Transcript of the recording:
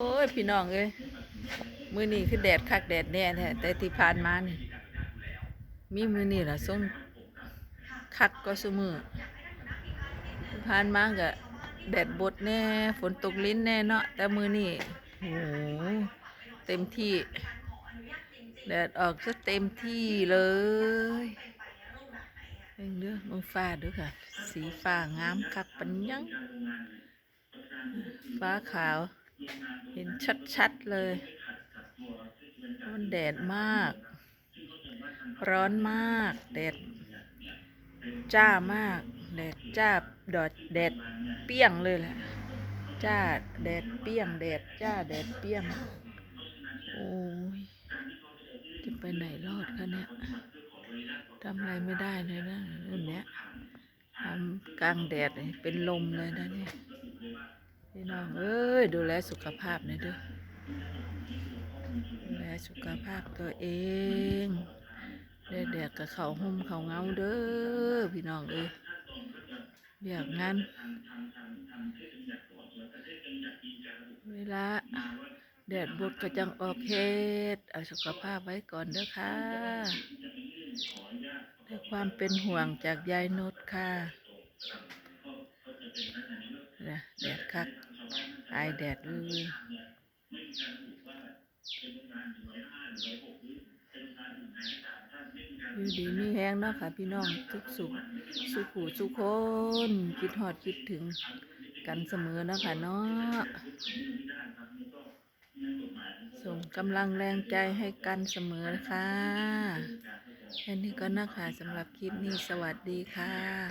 โอ้ย พี่น้องเอ้ยมือนี้คือแดดคักแดดแน่แท้แต่ที่ผ่านมานี่ มีมือนี้ล่ะส่งคักก็ซุมื้อที่ผ่านมาก็แดดบดแน่ ฝนตกลิ้นแน่เนาะแต่มือนี้โอ้โเต็มที่ แดดออกซะเต็มที่เลยเบิ่งเด้อเบิ่งฟ้าเด้อค่ะ สีฟ้างามคักปัญญังฟ้าขาว เห็นชัดๆเลยมันแดดมาก ร้อนมาก แดด จ้ามาก แดดจ้าดอดแดดเปี้ยงเลยแหละจ้าแดดเปี้ยง แดดจ้าแดดเปี้ยง โอ้ยจะไปไหนรอดคะเนี่ยทำอะไรไม่ได้เลยนะเรื่องเนี้ยทำกลางแดดเป็นลมเลยนะเนี่ย พี่น้องเอ้ยดูแลสุขภาพน่อยเด้อดูแลสุขภาพตัวเองแดดแดดกับเขาวห่มเขาเงาเด้อพี่น้องเอ้ยเบียกงานเวลาแดดบดก็จังออกเฮ็ดเอาสุขภาพไว้ก่อนเด้อค่ะด้วยความเป็นห่วงจากยายนุชค่ะนะแดดคัก อายแดดเลยอยู่ดีมีแห้งเนาะค่ะ พี่น้องทุกสุขสุขหูสุขคนคิดหอดคิดถึงกันเสมอเนาะค่ะเนาะส่งกำลังแรงใจให้กันเสมอค่ะแค่นี้ก็นะคะสำหรับคลิปนี้สวัสดีค่ะ